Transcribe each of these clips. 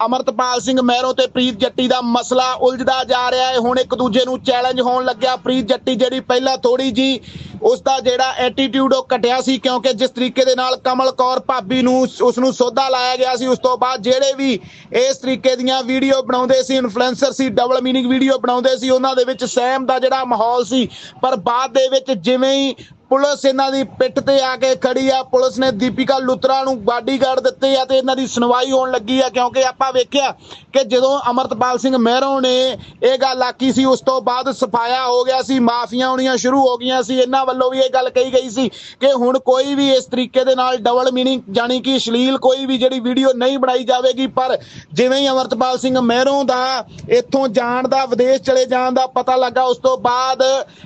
ਅਮਰਤਪਾਲ ਸਿੰਘ ਮਹਿਰੋ ਤੇ ਪ੍ਰੀਤ ਜੱਟੀ ਦਾ ਮਸਲਾ ਉਲਝਦਾ ਜਾ ਰਿਹਾ ਹੈ। ਹੁਣ ਇੱਕ ਦੂਜੇ ਨੂੰ ਚੈਲੰਜ ਹੋਣ ਲੱਗਿਆ। ਪ੍ਰੀਤ ਜੱਟੀ ਜਿਹੜੀ ਪਹਿਲਾਂ ਥੋੜੀ ਜੀ, ਉਸ ਦਾ ਜਿਹੜਾ ਐਟੀਟਿਊਡ ਉਹ ਘਟਿਆ ਸੀ ਕਿਉਂਕਿ ਜਿਸ ਤਰੀਕੇ ਦੇ ਨਾਲ ਕਮਲ ਕੌਰ ਭਾਬੀ ਨੂੰ, ਉਸ ਨੂੰ ਸੋਧਾ ਲਾਇਆ ਗਿਆ ਸੀ। ਉਸ ਤੋਂ ਬਾਅਦ ਜਿਹੜੇ ਵੀ ਇਸ ਤਰੀਕੇ ਦੀਆਂ ਵੀਡੀਓ ਬਣਾਉਂਦੇ ਸੀ ਇਨਫਲੂਐਂਸਰ ਸੀ ਡਬਲ ਮੀਨਿੰਗ ਵੀਡੀਓ ਬਣਾਉਂਦੇ ਸੀ, ਉਹਨਾਂ ਦੇ ਵਿੱਚ ਸਹਿਮ ਦਾ ਜਿਹੜਾ ਮਾਹੌਲ ਸੀ। ਪਰ ਬਾਅਦ ਦੇ ਵਿੱਚ ਜਿਵੇਂ ਹੀ ਪੁਲਿਸ ਇਹਨਾਂ ਦੀ ਪਿੱਠ ਤੇ ਆ ਕੇ ਖੜੀ ਆ। ਪੁਲਿਸ ਨੇ ਦੀਪਿਕਾ ਲੁਤਰਾ ਨੂੰ ਬਾਡੀਗਾਰਡ ਦਿੱਤੇ ਆ ਤੇ ਇਹਨਾਂ ਦੀ ਸੁਣਵਾਈ ਹੋਣ ਲੱਗੀ ਆ, ਕਿਉਂਕਿ ਆਪਾਂ ਵੇਖਿਆ ਕਿ ਜਦੋਂ ਅਮਰਤਪਾਲ ਸਿੰਘ ਮਹਿਰੋਂ ਨੇ ਇਹ ਗੱਲ ਆਕੀ ਸੀ, ਉਸ ਤੋਂ ਬਾਅਦ ਸਫਾਇਆ ਹੋ ਗਿਆ ਸੀ, ਮਾਫੀਆਂ ਆਉਣੀਆਂ ਸ਼ੁਰੂ ਹੋ ਗਈਆਂ ਸੀ। ਇਹਨਾਂ ਵੱਲੋਂ ਵੀ ਇਹ ਗੱਲ ਕਹੀ ਗਈ ਸੀ ਕਿ ਹੁਣ ਕੋਈ ਵੀ ਇਸ ਤਰੀਕੇ ਦੇ ਨਾਲ ਡਬਲ ਮੀਨਿੰਗ ਜਾਨੀ ਕਿ ਅਸ਼ਲੀਲ ਕੋਈ ਵੀ ਜਿਹੜੀ ਵੀਡੀਓ ਨਹੀਂ ਬਣਾਈ ਜਾਵੇਗੀ, ਪਰ ਜਿਵੇਂ ਹੀ ਅਮਰਤਪਾਲ ਸਿੰਘ ਮਹਿਰੋਂ ਦਾ ਇੱਥੋਂ ਜਾਣ ਦਾ, ਵਿਦੇਸ਼ ਚਲੇ ਜਾਣ ਦਾ ਪਤਾ ਲੱਗਾ, ਉਸ ਤੋਂ ਬਾਅਦ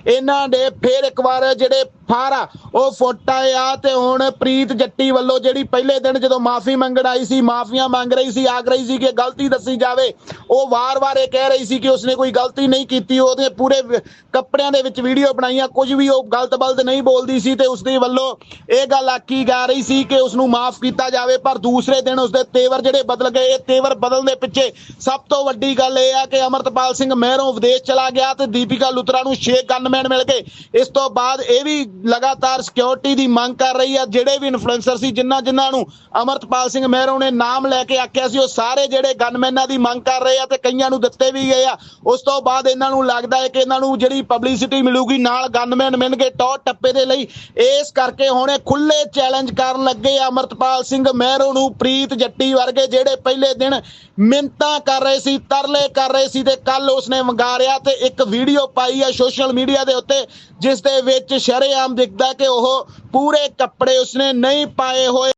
ਇਹਨਾਂ ਨੇ ਫੇਰ ਇੱਕ ਵਾਰ ਜਿਹੜੇ ਫਾਰਾ। ਉਹ ਫੁੱਟ ਆ ਤੇ ਹੁਣ ਪ੍ਰੀਤ ਜੱਟੀ ਵੱਲੋਂ ਜਿਹੜੀ ਪਹਿਲੇ ਦਿਨ ਜਦੋਂ ਮਾਫੀ ਮੰਗਣ ਆਈ ਸੀ, ਮਾਫੀਆਂ ਮੰਗ ਰਹੀ ਸੀ, ਆਖ ਰਹੀ ਸੀ ਕਿ ਗਲਤੀ ਦੱਸੀ ਜਾਵੇ, ਉਹ ਵਾਰ-ਵਾਰ ਇਹ ਕਹਿ ਰਹੀ ਸੀ ਕਿ ਉਸਨੇ ਕੋਈ ਗਲਤੀ ਨਹੀਂ ਕੀਤੀ, ਉਹਦੇ ਪੂਰੇ ਕੱਪੜਿਆਂ ਦੇ ਵਿੱਚ ਵੀਡੀਓ ਬਣਾਈਆਂ, ਕੁਝ ਵੀ ਉਹ ਗਲਤ ਬਲਦ ਨਹੀਂ ਬੋਲਦੀ ਸੀ ਤੇ ਉਸਦੇ ਵੱਲੋਂ ਇਹ ਗੱਲ ਆਖੀ ਜਾ ਰਹੀ ਸੀ ਕਿ ਉਸ ਨੂੰ ਮਾਫ ਕੀਤਾ ਜਾਵੇ, ਪਰ ਦੂਸਰੇ ਦਿਨ ਉਸਦੇ ਤੇਵਰ ਜਿਹੜੇ ਬਦਲ ਗਏ, ਇਹ ਤੇਵਰ ਬਦਲਣ ਦੇ ਪਿੱਛੇ ਸਭ ਤੋਂ ਵੱਡੀ ਗੱਲ ਇਹ ਆ ਕਿ ਅਮਰਤਪਾਲ ਸਿੰਘ ਮਹਿਰੋਂ ਵਿਦੇਸ਼ ਚਲਾ ਗਿਆ ਤੇ ਦੀਪਿਕਾ ਲੁਤਰਾ ਨੂੰ ਛੇ ਗਨਮੈਨ ਮਿਲ ਗਏ। ਇਸ ਤੋਂ ਬਾਅਦ ਇਹ ਵੀ ਲਗਾਤਾਰ ਸਿਕਿਉਰਿਟੀ ਦੀ ਮੰਗ ਕਰ ਰਹੀ ਆ, ਜਿਹੜੇ ਵੀ ਇਨਫਲੂਐਂਸਰ ਸੀ, ਜਿਨ੍ਹਾਂ ਜਿਨ੍ਹਾਂ ਨੂੰ ਅਮਰਤਪਾਲ ਸਿੰਘ ਮਹਿਰੋਂ ਨੇ ਨਾਮ ਲੈ ਕੇ ਆਖਿਆ ਸੀ, ਉਹ ਸਾਰੇ ਜਿਹੜੇ ਗਨਮੈਨਾਂ ਦੀ ਮੰਗ ਕਰ ਰਹੇ ਆ ਤੇ ਕਈਆਂ ਨੂੰ ਦਿੱਤੇ ਵੀ ਗਏ ਆ। ਉਸ ਤੋਂ ਬਾਅਦ ਇਹਨਾਂ ਨੂੰ ਲੱਗਦਾ ਹੈ ਕਿ ਇਹਨਾਂ ਨੂੰ ਜਿਹੜੀ ਪਬਲਿਸਿਟੀ ਮਿਲੂਗੀ, ਨਾਲ ਗਨਮੈਨ ਮਿਲਣਗੇ ਟੌਰ ਟੱਪੇ ਦੇ ਲਈ। ਇਸ ਕਰਕੇ ਹੁਣੇ ਖੁੱਲੇ ਚੈਲੰਜ ਕਰਨ ਲੱਗੇ ਆ ਅਮਰਤਪਾਲ ਸਿੰਘ ਮਹਿਰੋਂ ਨੂੰ, ਪ੍ਰੀਤ ਜੱਟੀ ਵਰਗੇ ਜਿਹੜੇ ਪਹਿਲੇ ਦਿਨ ਮਿੰਤਾਂ ਕਰ ਰਹੇ ਸੀ, ਤਰਲੇ ਕਰ ਰਹੇ ਸੀ ਤੇ ਕੱਲ ਉਸਨੇ ਵੰਗਾਰਿਆ ਤੇ ਇੱਕ ਵੀਡੀਓ ਪਾਈ ਆ ਸੋਸ਼ਲ ਮੀਡੀਆ ਦੇ ਉੱਤੇ। ਜਿਸ ਦੇ ਵਿੱਚ ਸ਼ਰੇਆਮ ਦਿਖਦਾ ਕਿ ਉਹ ਪੂਰੇ ਕੱਪੜੇ ਉਸਨੇ ਨਹੀਂ ਪਾਏ ਹੋਏ।